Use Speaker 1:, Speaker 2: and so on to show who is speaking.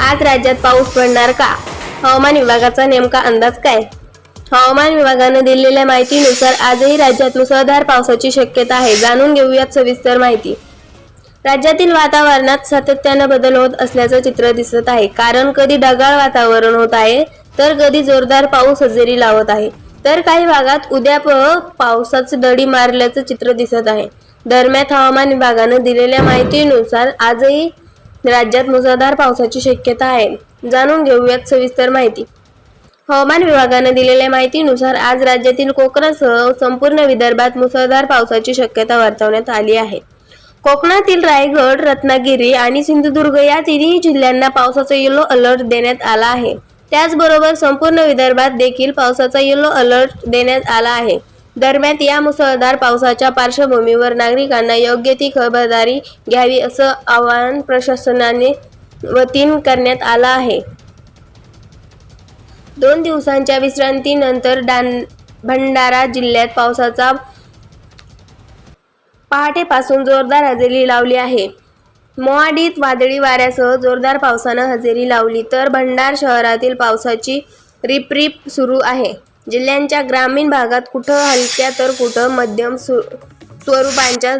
Speaker 1: आज राज्यात पाऊस पडणार का? हवामान विभागाचा नेमका अंदाज काय? हवामान विभागानं दिलेल्या माहितीनुसार आजही राज्यात मुसळधार पावसाची शक्यता आहे. जाणून घेऊयात सविस्तर माहिती. राज्यातील वातावरणात सातत्यानं बदल होत असल्याचं चित्र दिसत आहे. कारण कधी ढगाळ वातावरण होत आहे तर कधी जोरदार पाऊस हजेरी लावत आहे. तर काही भागात उद्या प- पावसाचं दडी मारल्याचं चित्र दिसत आहे. दरम्यान हवामान विभागानं दिलेल्या माहितीनुसार आजही राज्यात मुसळधार पावसाची शक्यता आहे. जाणून घेऊयात सविस्तर माहिती. हवामान विभागानं दिलेल्या माहितीनुसार आज राज्यातील कोकणासह संपूर्ण विदर्भात मुसळधार पावसाची शक्यता वर्तवण्यात आली आहे. कोकणातील रायगड रत्नागिरी आणि सिंधुदुर्ग या तिन्ही जिल्ह्यांना पावसाचा येलो अलर्ट देण्यात आला आहे. त्याचबरोबर संपूर्ण विदर्भात देखील पावसाचा येलो अलर्ट देण्यात आला आहे. दरम्यान या मुसळधार पावसाच्या पार्श्वभूमीवर नागरिकांना योग्य ती खबरदारी घ्यावी असं आवाहन प्रशासनाने वतीन करण्यात आलं आहे. दोन दिवसांच्या विश्रांतीनंतर डान भंडारा जिल्ह्यात पावसाचा पहाटेपासून जोरदार हजेरी लावली आहे. मोहाडीत वादळी वाऱ्यासह जोरदार पावसानं हजेरी लावली तर भंडार शहरातील पावसाची रिपरिप सुरू आहे. जिल्ह्यांच्या ग्रामीण भागात कुठं हलक्या तर कुठं मध्यम सु स्वरूपांच्या